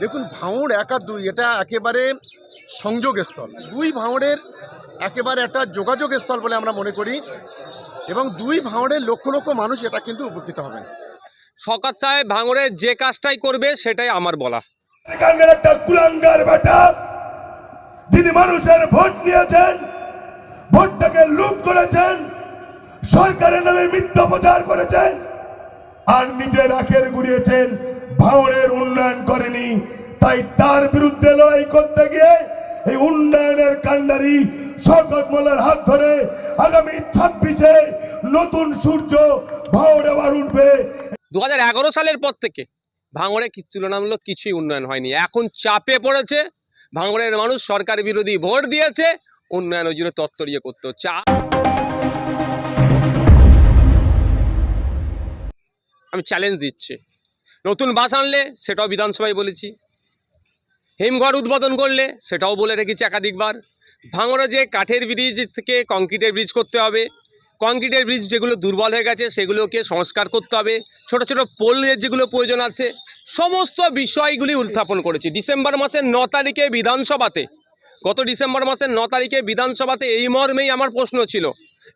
দেখুন ভাঙড় একা দুই এটা একেবারে সংযোগ স্থল দুই ভাঙড়ের একেবারে একটা যোগাযোগ স্থল বলে আমরা মনে করি এবং দুই ভাঙড়ের লক্ষ লক্ষ মানুষ এটা কিন্তু উপকৃত হবেন। শকাত সাহেব ভাঙড়ে যে কাজটাই করবে সেটাই আমার বলা। এখানকার একটা কুলাঙ্গার বেটা যিনি মানুষের ভোট নিয়েছেন ভোটটাকে লুট করেছেন সরকারের নামে মিথ্যা প্রচার করেছেন আর নিজের আখের গুড়িয়েছেন ভাঙড়ের উন্নয়ন করেনি। তাই তার বিরুদ্ধে লড়াই করতে গিয়ে এই উন্নয়নের কান্ডারি শওকত মোল্লার হাত ধরে আগামী ছাব্বিশে নতুন সূর্য ভাঙড়ে আবার উঠবে। দুহাজার এগারো সালের পর থেকে ভাঙড়ে তুলনামূলক কিছুই উন্নয়ন হয়নি। এখন চাপে পড়েছে। ভাঙড়ের মানুষ সরকার বিরোধী ভোট দিয়েছে। উন্নয়ন ওই জন্য তত্তরিয়ে করতে হচ্ছে। আমি চ্যালেঞ্জ দিচ্ছি। নতুন বাস আনলে সেটাও বিধানসভায় বলেছি। হিমঘর উদ্বোধন করলে সেটাও বলে রেখেছি একাধিকবার। ভাঙড়ে যে কাঠের ব্রিজ থেকে কংক্রিটের ব্রিজ করতে হবে কংক্রিটের ব্রিজ যেগুলো দুর্বল হয়ে গেছে সেগুলোকে সংস্কার করতে হবে, ছোট ছোট পোলের যেগুলো প্রয়োজন আছে, সমস্ত বিষয়গুলি উত্থাপন করেছি। ডিসেম্বর মাসের ন তারিখে বিধানসভাতে, গত ডিসেম্বর মাসের ন তারিখে বিধানসভাতে এই মর্মেই আমার প্রশ্ন ছিল।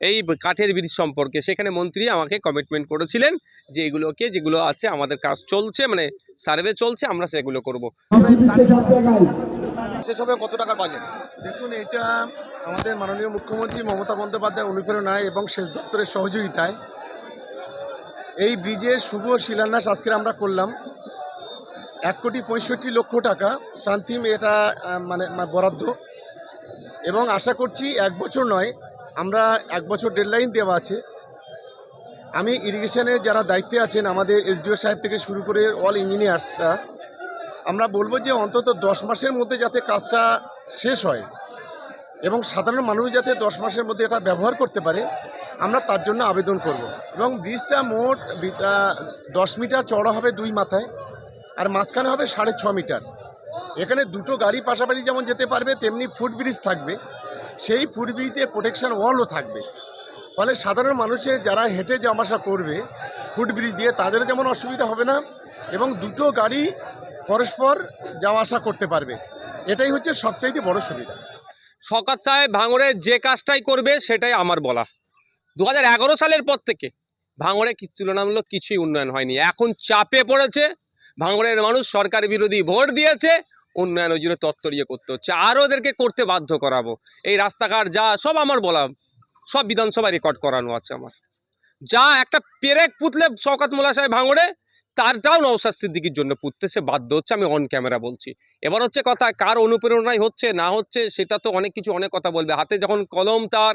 এই কাঠের ব্রিজ সম্পর্কে। সেখানে মন্ত্রী আমাকে কমিটমেন্ট করেছিলেন যে এগুলোকে যেগুলো আছে আমাদের কাজ চলছে মানে সার্ভে চলছে আমরা সেগুলো করব। শেষ হবে কত টাকার বাজেট? দেখুন এটা আমাদের মাননীয় মুখ্যমন্ত্রী মমতা বন্দ্যোপাধ্যায় অনুপ্রেরণায় এবং সেচ দপ্তরের সহযোগিতায়। এই ব্রিজের শুভ শিলান্যাস আজকে আমরা করলাম। এক কোটি পঁয়ষট্টি লক্ষ টাকা শান্তিম এটা মানে বরাদ্দ। এবং আশা করছি এক বছর নয় আমরা এক বছর ডেডলাইন দেওয়া আছে। আমি ইরিগেশনের যারা দায়িত্বে আছেন, আমাদের এসডিও সাহেব থেকে শুরু করে অল ইঞ্জিনিয়ার্সরা আমরা বলব যে অন্তত দশ মাসের মধ্যে যাতে কাজটা শেষ হয় এবং সাধারণ মানুষ যাতে দশ মাসের মধ্যে এটা ব্যবহার করতে পারে, আমরা তার জন্য আবেদন করব। এবং ব্রিজটা মোট দশ মিটার চড়া হবে দুই মাথায় আর মাঝখানে হবে সাড়ে ছ মিটার। এখানে দুটো গাড়ি পাশাপাশি যেমন যেতে পারবে, তেমনি ফুট ব্রিজ থাকবে। সেই ফুট ব্রিজে প্রোটেকশন ওয়ালও থাকবে। ফলে সাধারণ মানুষের যারা হেঁটে যাওয়া আসা করবে ফুটব্রিজ দিয়ে তাদের যেমন অসুবিধা হবে না এবং দুটো গাড়ি পরস্পর যাওয়া আসা করতে পারবে। এটাই হচ্ছে সবচাইতে বড় সুবিধা। শকাত সাহেব ভাঙড়ে যে কাজটাই করবে সেটাই আমার বলা। দু হাজার এগারো সালের পর থেকে ভাঙড়ে তুলনামূলক কিছুই উন্নয়ন হয়নি। এখন চাপে পড়েছে, ভাঙড়ের মানুষ সরকার বিরোধী ভোট দিয়েছে উন্নয়নের জন্য তত্তরিয়ে করতে হচ্ছে। আরও ওদেরকে করতে বাধ্য করাবো। এই রাস্তাঘাট যা, সব আমার বলা, সব বিধানসভায় রেকর্ড করানো আছে আমার। যা একটা পেরেক পুতলে শওকাত মোল্লা সাহেব ভাঙড়ে, তারটাও নওসাদ সিদ্দিকির জন্য পুততে সে বাধ্য হচ্ছে, আমি অন ক্যামেরা বলছি। এবার হচ্ছে কথা, কার অনুপ্রেরণায় হচ্ছে, না হচ্ছে, সেটা তো অনেক কিছু অনেক কথা বলবে। হাতে যখন কলম তার,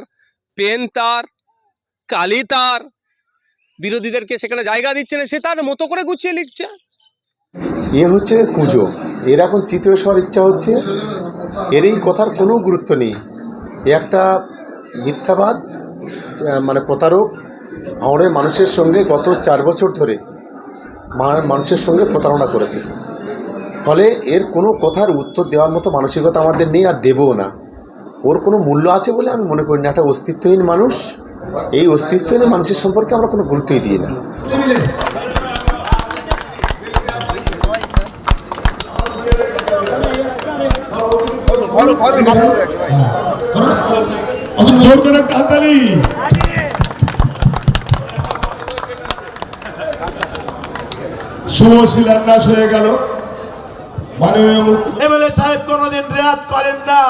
পেন তার, কালি তার, বিরোধীদেরকে সেখানে জায়গা দিচ্ছে না, সে তার মতো করে গুছিয়ে লিখছে। এ হচ্ছে পুজো। এর এখন চিতয়ে শোয়ার ইচ্ছা হচ্ছে, এর এই কথার কোনো গুরুত্ব নেই। এ একটা মিথ্যাবাদ মানে প্রতারক আমাদের মানুষের সঙ্গে গত চার বছর ধরে মানুষের সঙ্গে প্রতারণা করেছে। ফলে এর কোনো কথার উত্তর দেওয়ার মতো মানসিকতা আমাদের নেই, আর দেবও না। ওর কোনো মূল্য আছে বলে আমি মনে করি না। একটা অস্তিত্বহীন মানুষ, এই অস্তিত্বহীন মানুষের সম্পর্কে আমরা কোনো গুরুত্বই দিই না। জোর করে একটা হাততালি শুভ শিলান্যাস হয়ে গেল। মাননীয় এমএলএ সাহেব কোনোদিন রেয়াত করেন না।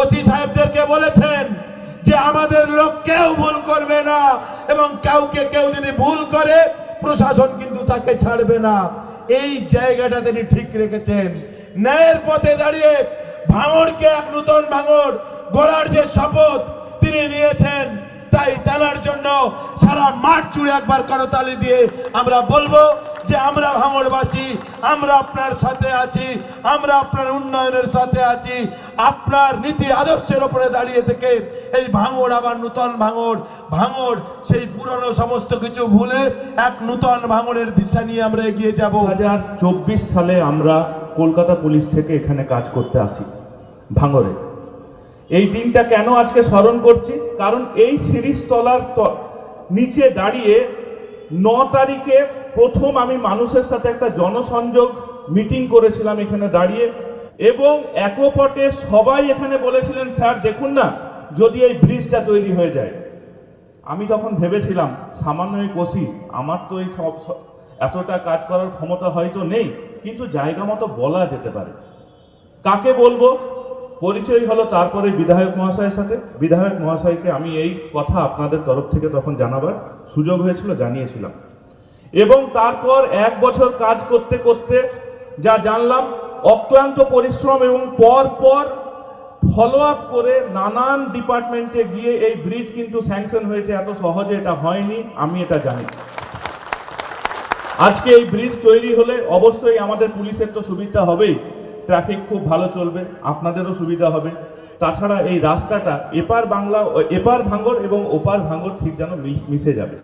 ওসি সাহেবদেরকে বলেছেন যে আমাদের লোক কেউ ভুল করবে না এবং কাউকে কেউ যদি ভুল করে প্রশাসন কিন্তু তাকে ছাড়বে না। এই জায়গাটা তিনি ঠিক রেখেছেন। ন্যায়ের পথে দাঁড়িয়ে ভাঙড়কে এক নূতন ভাঙড়, গড়ার যে শপথ তিনি নিয়েছেন, তাই তেনার জন্য সারা মাঠ জুড়ে একবার করতালি দিয়ে আমরা বলব যে আমরা ভাঙড়বাসী, আমরা আপনার সাথে আছি, আমরা আপনার উন্নয়নের সাথে আছি, আপনার নীতি আদর্শের উপরে দাঁড়িয়ে থেকে এই ভাঙড় আবার নূতন ভাঙড় ভাঙড় সেই পুরনো সমস্ত কিছু ভুলে এক নূতন ভাঙড়ের দিশা নিয়ে আমরা এগিয়ে যাব। চব্বিশ সালে আমরা কলকাতা পুলিশ থেকে এখানে কাজ করতে আসি ভাঙরে এই দিনটা কেন আজকে স্মরণ করছি? কারণ এই সিরিজ তলার নিচে দাঁড়িয়ে ন তারিখে প্রথম আমি মানুষের সাথে একটা জনসংযোগ মিটিং করেছিলাম এখানে দাঁড়িয়ে এবং একপটে সবাই এখানে বলেছিলেন, স্যার, দেখুন না, যদি এই ব্রিজটা তৈরি হয়ে যায়। আমি তখন ভেবেছিলাম, সামান্য কোষি আমার তো এই সব- এতটা কাজ করার ক্ষমতা হয়তো নেই। কিন্তু জায়গা মতো বলা যেতে পারে। কাকে বলব? পরিচয় হলো তারপরে বিধায়ক মহাশয়ের সাথে। বিধায়ক মহাশয়কে আমি এই কথা আপনাদের তরফ থেকে তখন জানাবার সুযোগ হয়েছিল, জানিয়েছিলাম। এবং তারপর এক বছর কাজ করতে করতে যা জানলাম, অক্লান্ত পরিশ্রম এবং পর পর ফলো আপ করে নানান ডিপার্টমেন্টে গিয়ে এই ব্রিজ কিন্তু স্যাংশন হয়েছে। এত সহজে এটা হয়নি, আমি এটা জানি। আজকে এই ব্রিজ তৈরি হলে অবশ্যই আমাদের পুলিশের তো সুবিধা হবেই। ট্রাফিক খুব ভালো চলবে, আপনাদেরও সুবিধা হবে। তাছাড়া এই রাস্তাটা এপার বাংলা, এপার ভাঙ্গর এবং ওপার ভাঙ্গর ঠিক যেন মিশ- যাবে।